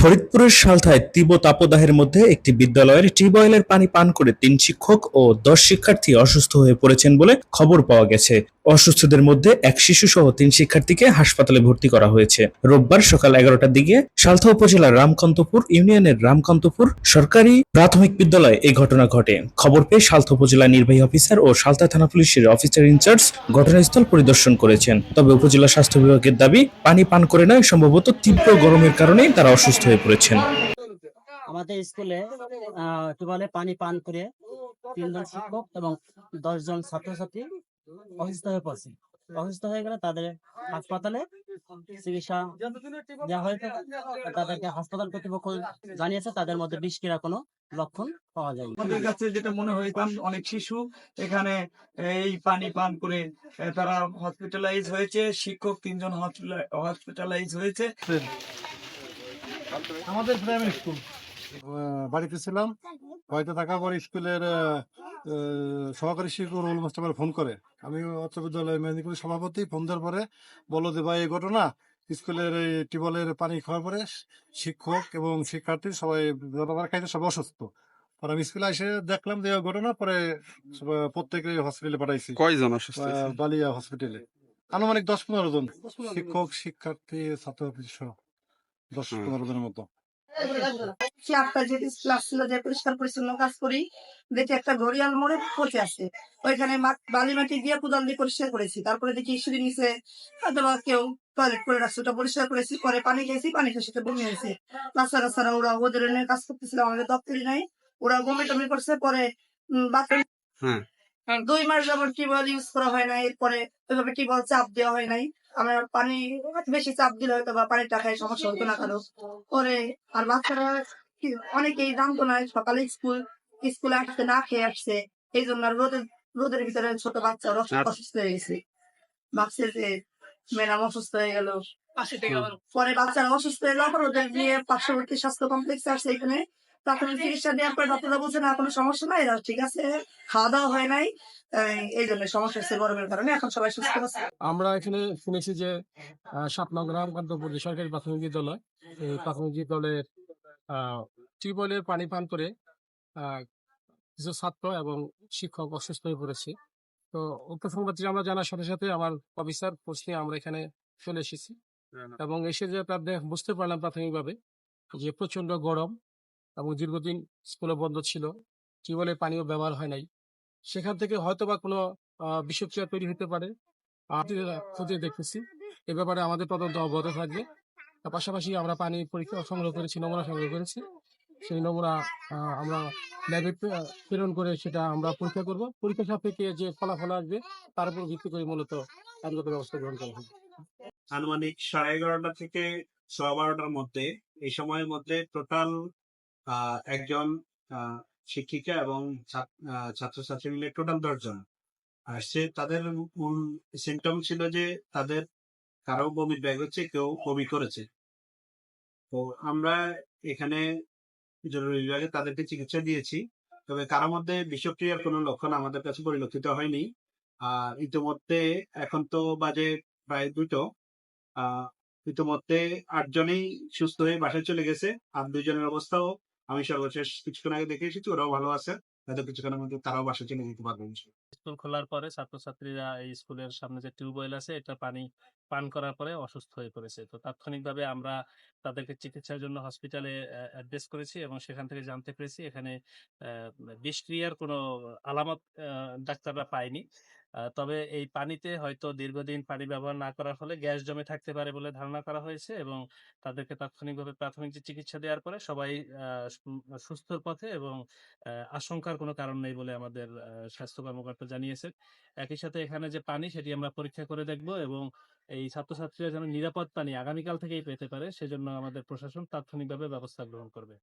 ফরিদপুরের সালথায় তীব্র তাপদাহের মধ্যে একটি বিদ্যালয়ের টিউবওয়েলের পানি পান করে তিন শিক্ষক ও দশ শিক্ষার্থী অসুস্থ হয়ে পড়েছেন বলে খবর পাওয়া গেছে। অসুস্থদের মধ্যে এক শিশু সহ তিন শিক্ষার্থীকে হাসপাতালে ভর্তি করা হয়েছে। রোববার সকাল এগারোটার দিকে সালথা উপজেলার রামকান্তপুর ইউনিয়নের রামকান্তপুর সরকারি প্রাথমিক বিদ্যালয়ে এই ঘটনা ঘটে। খবর পেয়ে সালথা উপজেলা নির্বাহী অফিসার ও সালথা থানা পুলিশের অফিসার ইনচার্জ ঘটনাস্থল পরিদর্শন করেছেন। তবে উপজেলা স্বাস্থ্য বিভাগের দাবি, পানি পান করে নয় সম্ভবত তীব্র গরমের কারণেই তারা অসুস্থ হয়ে পড়েছেন। আমাদের স্কুলে পানি পান করে তিনজন শিক্ষক এবং দশজন ছাত্রছাত্রী অসুস্থ হয়ে পড়ছে। অসুস্থ হয়ে গেলে তাদের হাসপাতালে চিকিৎসা দেওয়া হয়েছে তাদেরকে হাসপাতাল কর্তৃপক্ষ জানিয়েছে তাদের মধ্যে বিষ ক্রিয়া কোনো লক্ষণ পাওয়া যায়নি। আমাদের কাছে যেটা মনে হইতাম অনেক শিশু এখানে এই পানি পান করে তারা হসপিটালাইজ হয়েছে শিক্ষক তিনজন হসপিটালাইজ হয়েছে। আমাদের প্রাইমারি স্কুল বাড়িতে ছিলাম। বাড়িতে থাকার পর স্কুলের সহকারী শিক্ষক রুল মাস্টার ফোন করে। আমি উচ্চ বিদ্যালয় মেদিনীপুর সভাপতি। ফোন দেওয়ার পরে বলো যে ভাই এই ঘটনা। স্কুলের এই টিউবওয়েলের পানি খাওয়ার পরে শিক্ষক এবং শিক্ষার্থী সবাই যতবার খাইতে সবাই অসুস্থ। পরে আমি স্কুলে এসে দেখলাম যে ঘটনা। পরে সবাই- প্রত্যেকে হসপিটালে পাঠাইছি। কয়জন অসুস্থ বালিয়া হসপিটালে আনুমানিক দশ পনেরো জন। শিক্ষক শিক্ষার্থী ছাত্র সহ দশ পনেরো জনের মতো। আপনার যে ক্লাস ছিল যে পরিষ্কার পরিচ্ছন্ন কাজ করি দেখি একটা ঘড়িয়াল মোড়ে পচে আছে। ওইখানে বালি মাটি দিয়ে কোদাল দিয়ে পরিষ্কার করেছি। তারপরে দেখি সিঁড়ি নিচে অথবা কেউ টয়লেট করে রাখছে। ওটা পরিষ্কার করেছি পরে পানি খেয়েছি পানি খেয়ে সেটা বমি হয়েছে। বাচ্চারা ছাড়া ওরা ওদের এনে কাজ করতেছিল আমাদের দপ্তরি নাই। ওরা বমি টমি করছে পরে বাথরুম হ্যাঁ। দুই মাস যাবত টিউবওয়েল ইউজ করা হয় নাই। এরপরে ওইভাবে টিউবওয়েল চাপ দেওয়া হয় নাই। আমরা পানি বেশি চাপ দিলে হয়তো বা পানিটা খায় সমস্যা হতো না কারও। পরে আর বাচ্চারা কি- অনেকেই জানতো না সকালে স্কুল স্কুলে আসতে না খেয়ে আসছে। এই জন্য আর রোদের রোদের ভিতরে ছোট বাচ্চা অসুস্থ হয়ে গেছে। ভাবছে যে ম্যাডাম অসুস্থ হয়ে গেল। পরে বাচ্চারা অসুস্থ হয়ে যাওয়ার পর ওদের নিয়ে পার্শ্ববর্তী স্বাস্থ্য কমপ্লেক্সে আসছে এখানে। প্রাথমিক চিকিৎসা দেওয়ার পর ডাক্তাররা বলছে না কোনো সমস্যা নাই ঠিক আছে খাওয়া দাওয়া হয় নাই। এই- জন্য সমস্যা হচ্ছে গরমের কারণে এখন সবাই সুস্থ আছে। আমরা এখানে শুনেছি যে আহ, সাত নং রামকান্তপুর যে সরকারি প্রাথমিক বিদ্যালয় এই প্রাথমিক বিদ্যালয়ের আহ, টিউবওয়েলের পানি পান করে আহ, কিছু ছাত্র এবং শিক্ষক অসুস্থ হয়ে পড়েছে। তো উক্ত সংবাদটি আমরা জানার সাথে সাথে আমার অফিসার পোস্ট নিয়ে আমরা এখানে চলে এসেছি। এবং এসে যে বুঝতে পারলাম প্রাথমিকভাবে যে প্রচণ্ড গরম এবং দীর্ঘদিন স্কুলে বন্ধ ছিল। টিউবওয়েলের পানিও ব্যবহার হয় নাই। সেখান থেকে হয়তো বা কোনো বিষক্রিয়া তৈরি হতে পারে। খতিয়ে দেখতেছি। এ ব্যাপারে আমাদের তদন্ত অব্যাহত থাকবে। পাশাপাশি আমরা পানি পরীক্ষা সংগ্রহ করেছি, নমুনা সংগ্রহ করেছি। সেই নমুনা আমরা ল্যাবে প্রেরণ করে সেটা আমরা পরীক্ষা করব। পরীক্ষা সাপেক্ষে যে ফলাফল আসবে, তার উপর ভিত্তি করে মূলত আইনগত ব্যবস্থা গ্রহণ করা হবে। আনুমানিক সাড়ে এগারোটা থেকে সোয়া বারোটার মধ্যে, এই সময়ের মধ্যে টোটাল একজন শিক্ষিকা এবং ছাত- আহ, ছাত্রছাত্রী মিলে টোটাল দশজন। আসছে তাদের মূল সিমটম ছিল যে তাদের কারও বমির ব্যাগ হচ্ছে কেউ বমি করেছে। তো আমরা এখানে জরুরি বিভাগে তাদেরকে চিকিৎসা দিয়েছি। তবে কারও মধ্যে বিষক্রিয়ার কোনো লক্ষণ আমাদের কাছে পরিলক্ষিত হয়নি। আর ইতিমধ্যে এখন তো বাজে প্রায় দুটো। ইতিমধ্যে আটজনেই সুস্থ হয়ে বাসায় চলে গেছে। আর দুজনের অবস্থাও আমি সর্বশেষ কিছুক্ষণ আগে দেখে এসেছি, ওরাও ভালো আছে। হয়তো কিছুক্ষণের মধ্যে তারাও বাসায় চলে যেতে পারবে স্কুল খোলার পরে ছাত্রছাত্রীরা এই স্কুলের সামনে যে টিউবওয়েল আছে, এটা পানি, পান করার পরে অসুস্থ হয়ে পড়েছে। তো তাৎক্ষণিকভাবে আমরা তাদেরকে চিকিৎসার জন্য হসপিটালে অ্যাড্রেস করেছি এবং সেখান থেকে জানতে পেরেছি। এখানে বিষক্রিয়ার কোনো আলামত ডাক্তাররা পায়নি। তবে এই পানিতে হয়তো দীর্ঘদিন পানি ব্যবহার না করার ফলে গ্যাস জমে থাকতে পারে বলে ধারণা করা হয়েছে এবং তাদেরকে তাৎক্ষণিকভাবে প্রাথমিক যে চিকিৎসা দেওয়ার পরে সবাই সুস্থর পথে এবং আশঙ্কার কোনো কারণ নেই বলে আমাদের স্বাস্থ্য কর্মকর্তা জানিয়েছেন। একই সাথে এখানে যে পানি সেটি আমরা পরীক্ষা করে দেখব এবং এই ছাত্রছাত্রীরা যেন নিরাপদ পানি আগামীকাল থেকেই পেতে পারে সেজন্য আমাদের প্রশাসন তাৎক্ষণিকভাবে ব্যবস্থা গ্রহণ করবে।